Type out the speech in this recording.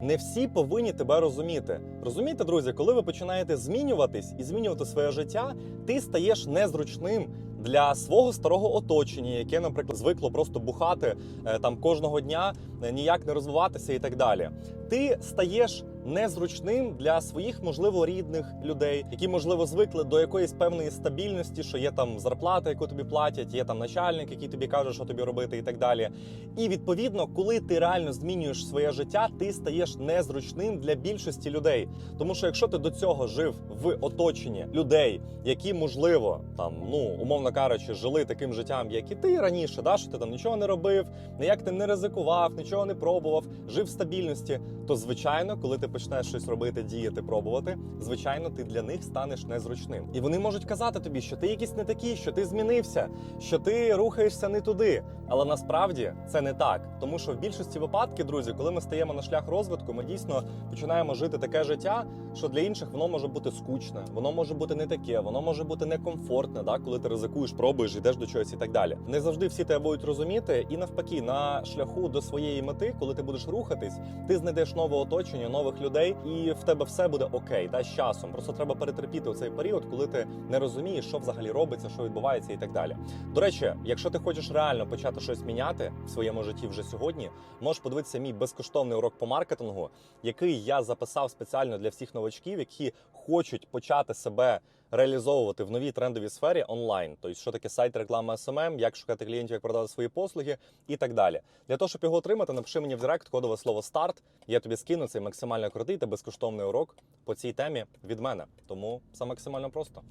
Не всі повинні тебе розуміти. Розумієте, друзі, коли ви починаєте змінюватись і змінювати своє життя, ти стаєш незручним для свого старого оточення, яке, наприклад, звикло просто бухати е, там кожного дня, е, ніяк не розвиватися і так далі. Ти стаєш незручним для своїх, можливо, рідних людей, які можливо звикли до якоїсь певної стабільності, що є там зарплата, яку тобі платять, є там начальник, який тобі каже, що тобі робити, і так далі. І відповідно, коли ти реально змінюєш своє життя, ти стаєш незручним для більшості людей. Тому що якщо ти до цього жив в оточенні людей, які можливо там, ну умовно кажучи, жили таким життям, як і ти раніше, да, що ти там нічого не робив, ніяк ти не ризикував, нічого не пробував, жив в стабільності, то звичайно, коли ти почнеш щось робити, діяти, пробувати, звичайно, ти для них станеш незручним. І вони можуть казати тобі, що ти якийсь не такий, що ти змінився, що ти рухаєшся не туди. Але насправді це не так, тому що в більшості випадків, друзі, коли ми стаємо на шлях розвитку, ми дійсно починаємо жити таке життя, що для інших воно може бути скучне, воно може бути не таке, воно може бути некомфортне, да, коли ти ризикуєш, пробуєш, йдеш до чогось і так далі. Не завжди всі тебе будуть розуміти, і навпаки, на шляху до своєї мети, коли ти будеш рухатись, ти знайдеш нове оточення, нових людей, і в тебе все буде окей, да, з часом. Просто треба перетерпіти цей період, коли ти не розумієш, що взагалі робиться, що відбувається, і так далі. До речі, якщо ти хочеш реально почати щось міняти в своєму житті вже сьогодні, можеш подивитися мій безкоштовний урок по маркетингу, який я записав спеціально для всіх новачків, які хочуть почати себе реалізовувати в новій трендовій сфері онлайн. Тобто, що таке сайт реклама SMM, як шукати клієнтів, як продати свої послуги і так далі. Для того, щоб його отримати, напиши мені в директ кодове слово старт. Я тобі скину цей максимально крутий та безкоштовний урок по цій темі від мене. Тому все максимально просто.